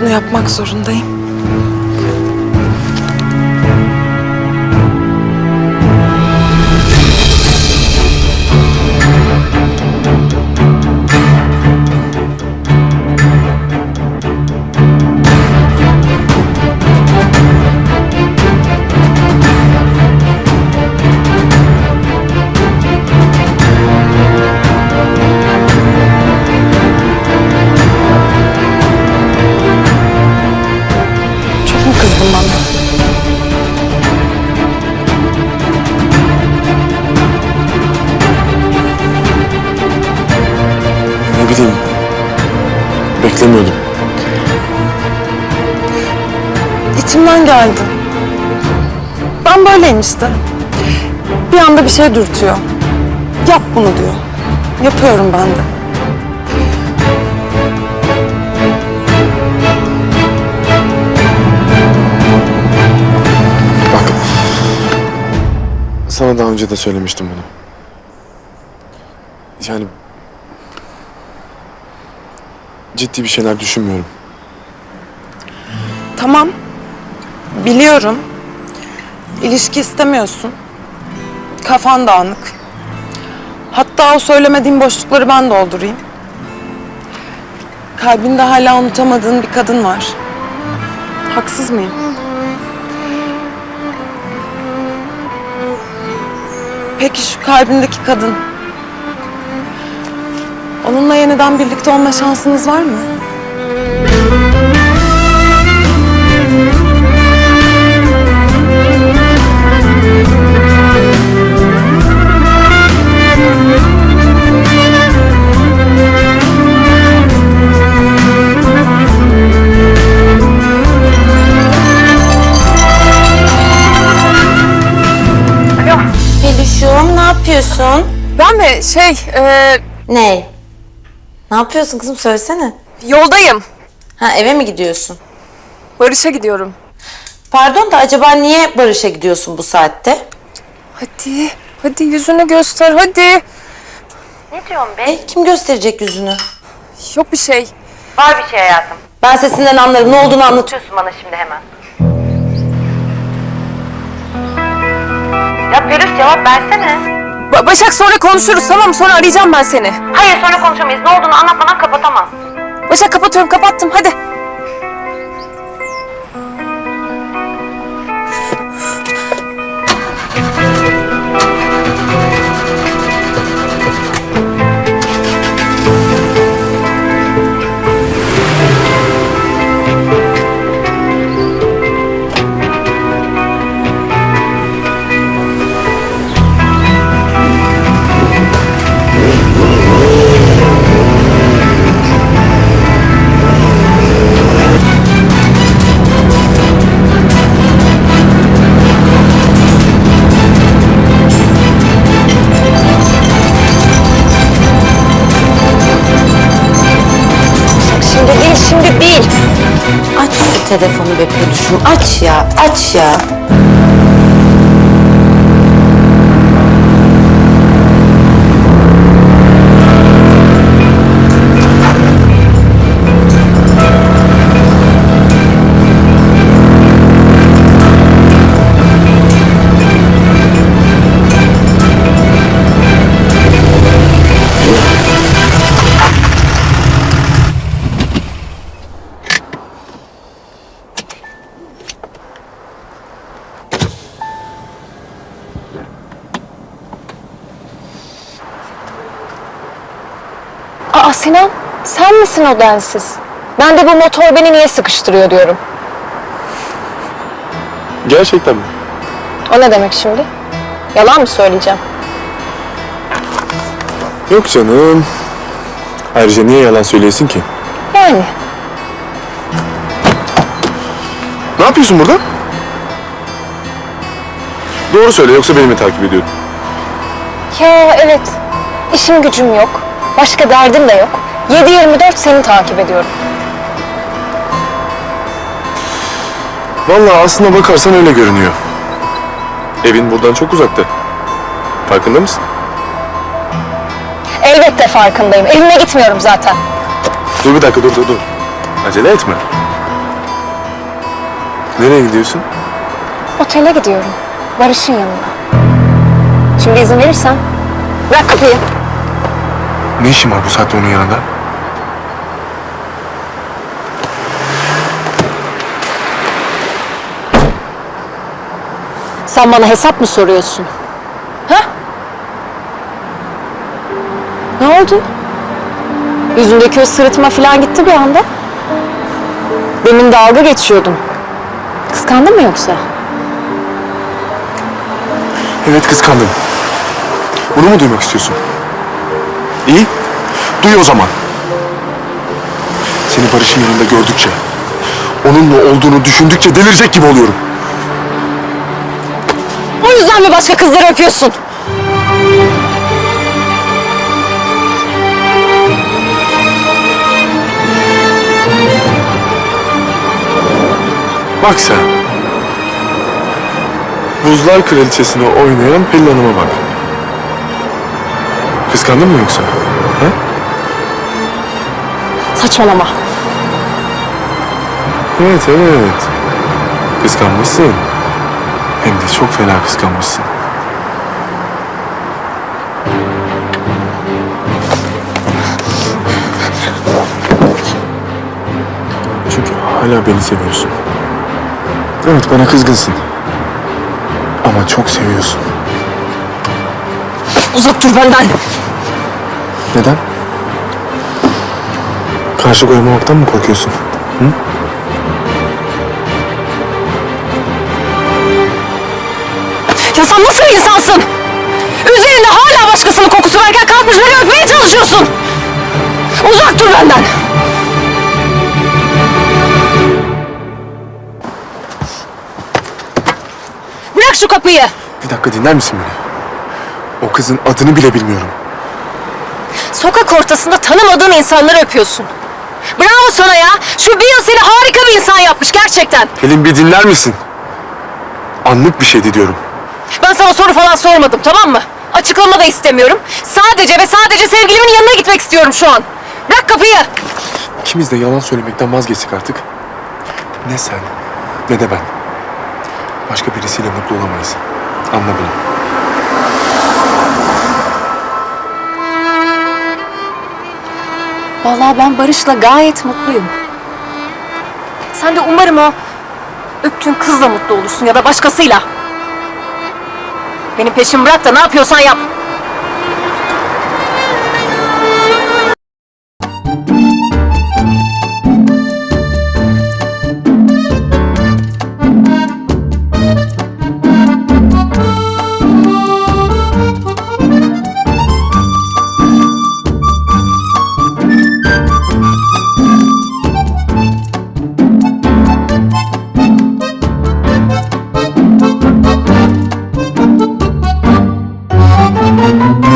Bunu yapmak zorundayım. Beklemiyordum. İçimden geldi. Ben böyleyim işte. Bir anda bir şey dürtüyor. Yap bunu diyor. Yapıyorum ben de. Bak. Sana daha önce de söylemiştim bunu. Yani... Ciddi bir şeyler düşünmüyorum. Tamam. Biliyorum. İlişki istemiyorsun. Kafan dağınık. Hatta o söylemediğim boşlukları ben doldurayım. Kalbinde hala unutamadığın bir kadın var. Haksız mıyım? Peki şu kalbindeki kadın? Onunla yeniden birlikte olma şansınız var mı? Peluşum ne yapıyorsun? Ben mi şey, e, Ne? Ne yapıyorsun kızım söylesene. yoldayım. Ha eve mi gidiyorsun? Barış'a gidiyorum. Pardon da acaba niye Barış'a gidiyorsun bu saatte? Hadi, hadi yüzünü göster, hadi. Ne diyorsun be? Kim gösterecek yüzünü? Yok bir şey. Var bir şey hayatım. Ben sesinden anlarım. Ne olduğunu anlatıyorsun bana şimdi hemen. Ya Peluş cevap versene. Ba- Başak sonra konuşuruz tamam mı? Sonra arayacağım ben seni. Hayır sonra konuşamayız. Ne olduğunu anlatmadan kapatamaz. Başak kapatıyorum, kapattım. Hadi. Telefonu be Peluş'um. Aç ya, aç ya. Aa Sinan, sen misin o densiz? Ben de bu motor beni niye sıkıştırıyor diyorum. Gerçekten mi? O ne demek şimdi? Yalan mı söyleyeceğim? Yok canım. Ayrıca niye yalan söyleyesin ki? Yani. Ne yapıyorsun burada? Doğru söyle yoksa beni mi takip ediyordun? Ya evet, işim gücüm yok. Başka derdim de yok. 7-24 seni takip ediyorum. Vallahi aslına bakarsan öyle görünüyor. Evin buradan çok uzakta. Farkında mısın? Elbette farkındayım. Evime gitmiyorum zaten. Dur bir dakika dur dur dur. Acele etme. Nereye gidiyorsun? Otele gidiyorum. Barış'ın yanına. Şimdi izin verirsen. Bırak kapıyı. Ne işin var bu saatte onun yanında? Sen bana hesap mı soruyorsun? Ha? Ne oldu? Yüzündeki o sırıtma falan gitti bir anda. Demin dalga geçiyordun. Kıskandın mı yoksa? Evet kıskandım. Bunu mu duymak istiyorsun? İyi. Duy o zaman. Seni Barış'ın yanında gördükçe, onunla olduğunu düşündükçe delirecek gibi oluyorum. O yüzden mi başka kızları öpüyorsun? Bak sen. Buzlar Kraliçesi'ni oynayan Pelin Hanım'a bak. Kıskandın mı yoksa? Ha? Saçmalama. Evet evet. Kıskanmışsın. Hem de çok fena kıskanmışsın. Çünkü hala beni seviyorsun. Evet bana kızgınsın. Ama çok seviyorsun. Uzak dur benden. Neden? Karşı koyamamaktan mı korkuyorsun? Ya sen nasıl bir insansın? Üzerinde hala başkasının kokusu varken kalkmış beni öpmeye çalışıyorsun. Uzak dur benden. Bırak şu kapıyı. Bir dakika dinler misin beni? O kızın adını bile bilmiyorum. Sokak ortasında tanımadığın insanları öpüyorsun. Bravo sana ya. Şu bir yıl seni harika bir insan yapmış gerçekten. Pelin bir dinler misin? Anlık bir şeydi diyorum. Ben sana soru falan sormadım tamam mı? Açıklama da istemiyorum. Sadece ve sadece sevgilimin yanına gitmek istiyorum şu an. Bırak kapıyı. İkimiz de yalan söylemekten vazgeçtik artık. Ne sen ne de ben. Başka birisiyle mutlu olamayız. Anla bunu. Vallahi ben Barış'la gayet mutluyum. Sen de umarım o öptüğün kızla mutlu olursun ya da başkasıyla. Benim peşimi bırak da ne yapıyorsan yap. Efendim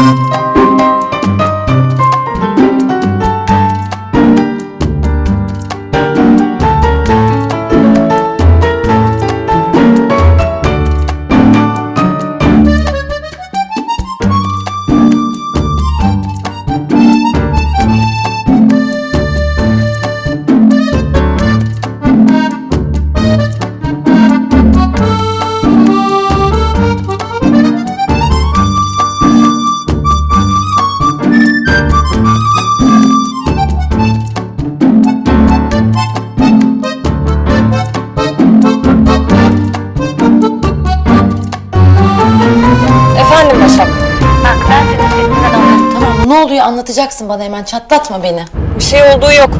Oluyor anlatacaksın bana hemen çatlatma beni. Bir şey olduğu yok.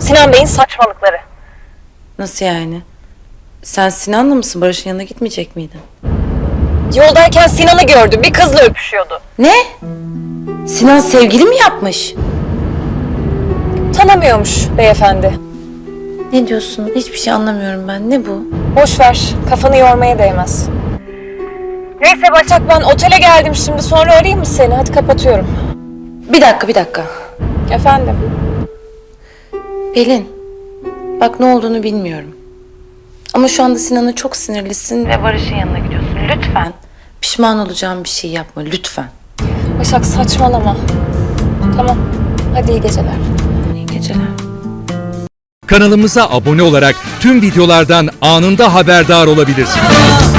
Sinan Bey'in saçmalıkları. Nasıl yani? Sen Sinan'la mısın? Barış'ın yanına gitmeyecek miydin? Yoldayken Sinan'ı gördüm. Bir kızla öpüşüyordu. Ne? Sinan sevgili mi yapmış? Tanımıyormuş beyefendi. Ne diyorsun? Hiçbir şey anlamıyorum ben. Ne bu? Boş ver. Kafanı yormaya değmez. Neyse Başak ben otele geldim şimdi. Sonra arayayım mı seni? Hadi kapatıyorum. Bir dakika bir dakika. Efendim? Pelin. Bak ne olduğunu bilmiyorum. Ama şu anda Sinan'a çok sinirlisin ve Barış'ın yanına gidiyorsun. Lütfen. Pişman olacağım bir şey yapma lütfen. Başak saçmalama. Tamam. Hadi iyi geceler. İyi geceler. Kanalımıza abone olarak tüm videolardan anında haberdar olabilirsiniz.